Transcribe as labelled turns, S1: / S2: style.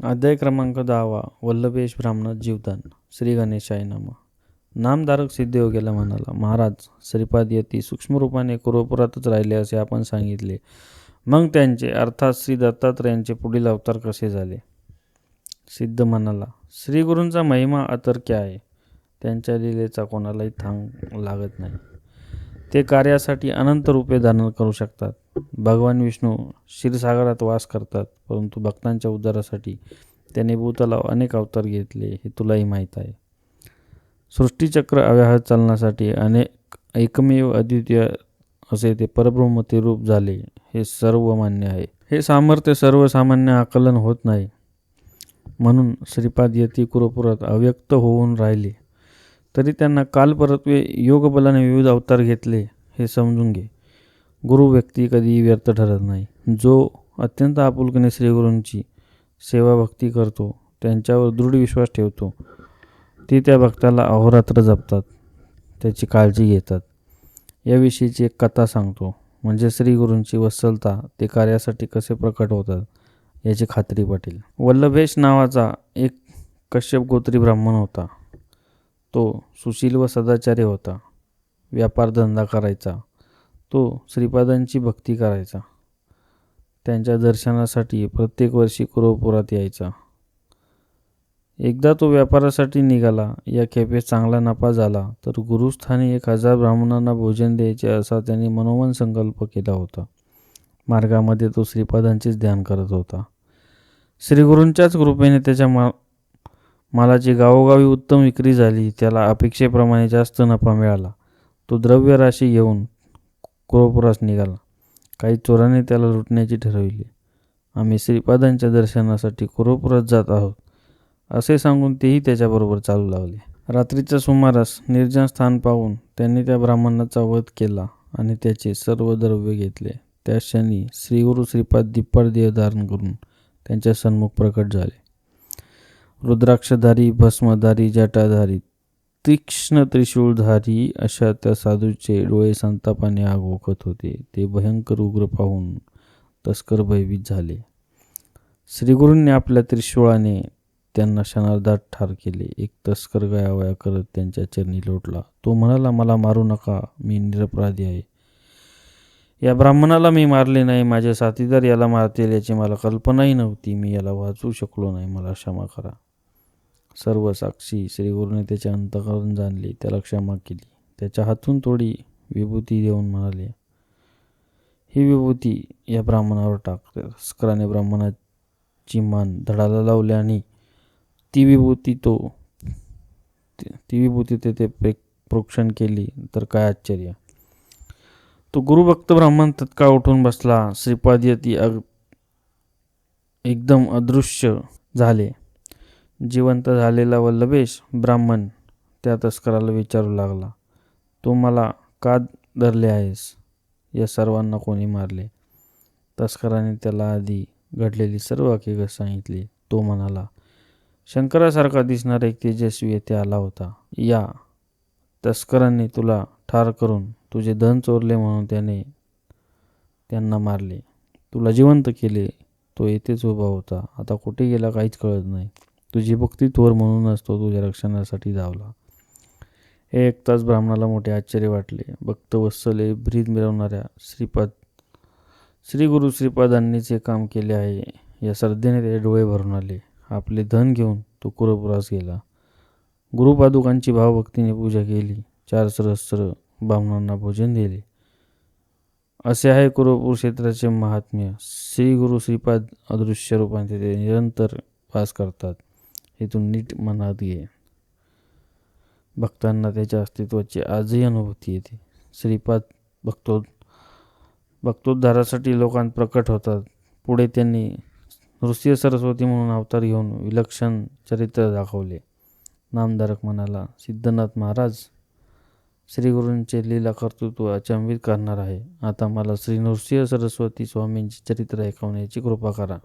S1: अध्याय क्रमांक दहावा वल्लभेश ब्राह्मणात जीवदान श्री गणेशाय नम. नामधारक सिद्धयोगीला म्हणाला महाराज श्रीपाद यती सूक्ष्म रूपाने राहिले असे आपण सांगितले. मग त्यांचे अर्थात श्री दत्तात्रयांचे पुढील अवतार कसे झाले? सिद्ध म्हणाला श्रीगुरूंचा महिमा अतर्क्य आहे. त्यांच्या लिलेचा कोणालाही थांग लागत नाही. ते कार्यासाठी अनंत रूपे धारण करू शकतात. भगवान विष्णू क्षीरसागरात वास करतात परंतु भक्तांच्या उद्धारासाठी त्याने भूतलाव अनेक अवतार घेतले हे तुलाही माहीत आहे. सृष्टीचक्र अव्याहत चालण्यासाठी अनेक एकमेव अद्वितीय असे ते परब्रह्मते रूप झाले हे सर्व मान्य आहे. हे सामर्थ्य सर्वसामान्य आकलन होत नाही. म्हणून श्रीपाद यती कुरपुरात अव्यक्त होऊन राहिले. तरी त्यांना कालपरत्वे योगबलाने विविध अवतार घेतले हे समजून घे. गुरु व्यक्ती कधीही व्यर्थ ठरत नाही. जो अत्यंत आपुलकीने श्रीगुरूंची सेवा भक्ती करतो त्यांच्यावर दृढ विश्वास ठेवतो ते त्या भक्ताला अहोरात्र जपतात त्याची काळजी घेतात. याविषयीची एक कथा सांगतो. म्हणजे श्रीगुरूंची वत्सलता ते कार्यासाठी कसे प्रकट होतात याची खात्री पटेल. वल्लभेश नावाचा एक कश्यप गोत्री ब्राह्मण होता. तो सुशील व सदाचारी होता. व्यापारधंदा करायचा. तो श्रीपादांची भक्ती करायचा. त्यांच्या दर्शनासाठी प्रत्येक वर्षी कुरवपुरात यायचा. एकदा तो व्यापारासाठी निघाला या खेपेस चांगला नफा झाला तर गुरुस्थानी एक हजार ब्राह्मणांना भोजन द्यायचे असा त्यांनी मनोमन संकल्प केला होता. मार्गामध्ये तो श्रीपादांचेच ध्यान करत होता. श्रीगुरूंच्याच कृपेने त्याच्या मा मालाची गावोगावी उत्तम विक्री झाली त्याला अपेक्षेप्रमाणे जास्त नफा मिळाला. तो द्रव्य राशी येऊन कोल्हापुरास निघाला. काही चोराने त्याला लुटण्याची ठरविली. आम्ही श्रीपादांच्या दर्शनासाठी कोल्हापुरात जात आहोत असे सांगून तेही त्याच्याबरोबर चालू लागले रात्रीच्या सुमारास निर्जन स्थान पाहून त्यांनी त्या ब्राह्मणाचा वध केला आणि त्याचे सर्व द्रव्य घेतले. त्या क्षणी श्रीगुरु श्रीपाद दिप्पाड देह धारण करून त्यांच्या सन्मुख प्रकट झाले. रुद्राक्षधारी भस्मधारी जटाधारी तीक्ष्ण त्रिशूळधारी अशा त्या साधूचे डोळे संतापाने आग ओकत होते. ते भयंकर उग्र पाहून तस्कर भयभीत झाले. श्रीगुरूंनी आपल्या त्रिशूळाने त्यांना क्षणार्धात ठार केले. एक तस्कर गयावया करत त्यांच्या चरणी लोटला. तो म्हणाला मला मारू नका. मी निरपराधी आहे. या ब्राह्मणाला मी मारले नाही. माझे साथीदार याला मारतील याची मला कल्पनाही नव्हती. मी याला वाचवू शकलो नाही. मला क्षमा करा. सर्व साक्षी श्रीगुरूने त्याचे अंतकरण जाणले त्याला क्षमा केली. त्याच्या हातून थोडी विभूती देऊन म्हणाले ही विभूती या ब्राह्मणावर टाक. तस्कराने ब्राह्मणाची मान धडाला लावली आणि ती विभूती तो ती विभूती तेथे प्रे प्रोक्षण केली. तर काय आश्चर्य! तो गुरुभक्त ब्राह्मण तत्काळ उठून बसला. श्रीपाद यती अग एकदम अदृश्य झाले. जिवंत झालेला वल्लभेश ब्राह्मण त्या तस्कराला विचारू लागला. तू मला का धरले आहेस या सर्वांना कोणी मारले. तस्कराने त्याला आधी घडलेली सर्व हकीकत सांगितली. तो म्हणाला शंकरासारखा दिसणारा एक तेजस्वी येथे आला होता. या तस्करांनी तुला ठार करून तुझे धन चोरले म्हणून त्याने त्यांना मारले. तुला जिवंत केले. तो येथेच उभा होता. आता कुठे गेला काहीच कळत नाही. तुझी भक्ती थोर म्हणूनच तो तुझ्या रक्षणासाठी धावला. हे ऐकताच ब्राह्मणाला मोठे आश्चर्य वाटले. भक्त वत्सले ब्रीद मिळवणाऱ्या श्रीपाद श्री गुरु श्रीपादांनी जे काम केले आहे या श्रद्धेने ते डोळे भरून आले. आपले धन घेऊन तो कुरपुरास गेला. गुरुपादुकांची भावभक्तीने पूजा केली. चार सहस्र ब्राह्मणांना भोजन दिले. असे आहे कुरपूर क्षेत्राचे महात्म्य. श्री गुरु श्रीपाद अदृश्य रूपाने ते निरंतर वास करतात. हे नीट मनात घे. भक्तांना त्याच्या अस्तित्वाची आजही अनुभूती येते. श्रीपाद भक्तो भक्तोद्धारासाठी लोकांत प्रकट होतात. पुढे त्यांनी नृसिंह सरस्वती म्हणून अवतार घेऊन विलक्षण चरित्र दाखवले. नामधारक म्हणाला सिद्धनाथ महाराज श्रीगुरूंचे लीला कर्तृत्व अचंबित करणार आहे. आता मला श्री नृसिंह सरस्वती स्वामींचे चरित्र ऐकवण्याची कृपा करा.